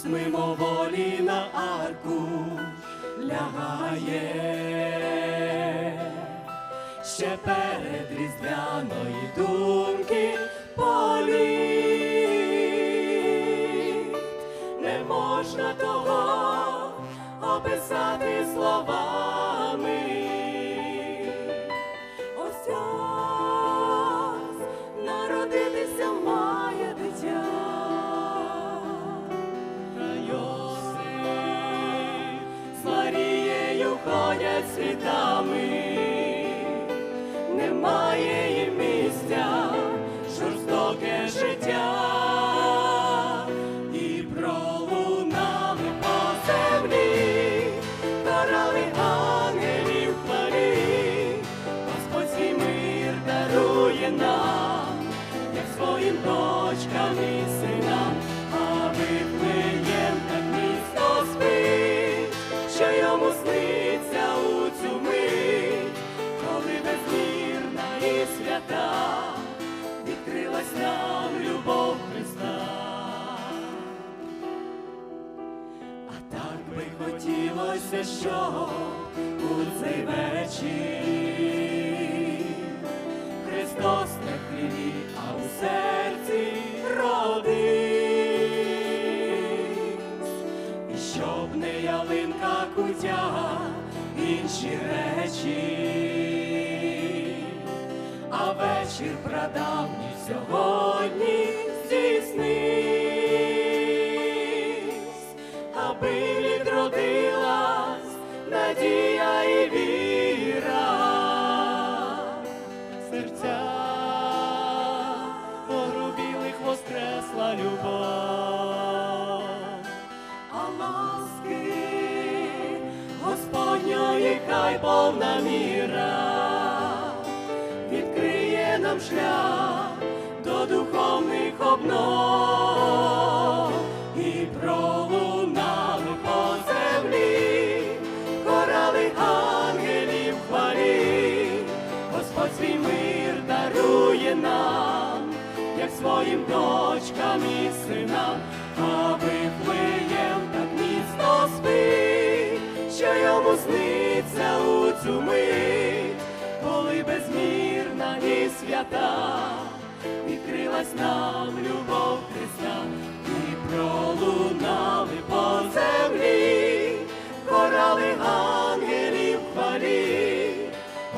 якось мимоволі на арку. Лягає, ще перед різдвяної Ходять світами, свята відкрилась нам любов Христа. А так би хотілося, що у цей вечір Христос не в хліві, а у серці родився. І щоб не ялинка кутя, інші речі, вечір прадавній сьогодні здійснись, аби відродилась надія і віра, серця. Погрубілих воскресла любов, а ласки Господньої хай повна міра шлях до духовних обнов. І пролунали по землі, корали ангелів хвалі, Господь свій мир дарує нам, як своїм дочкам і синам, а виплиєм так міцно спить, що йому сниться у цю мить, свята, відкрилась нам любов Христа, і пролунали по землі, корали ангелів хвалі,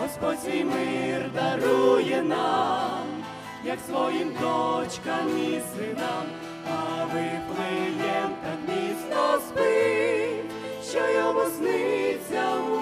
Господь свій мир дарує нам, як своїм дочкам і синам, а виплиєм так місто спи, що йому сниться. у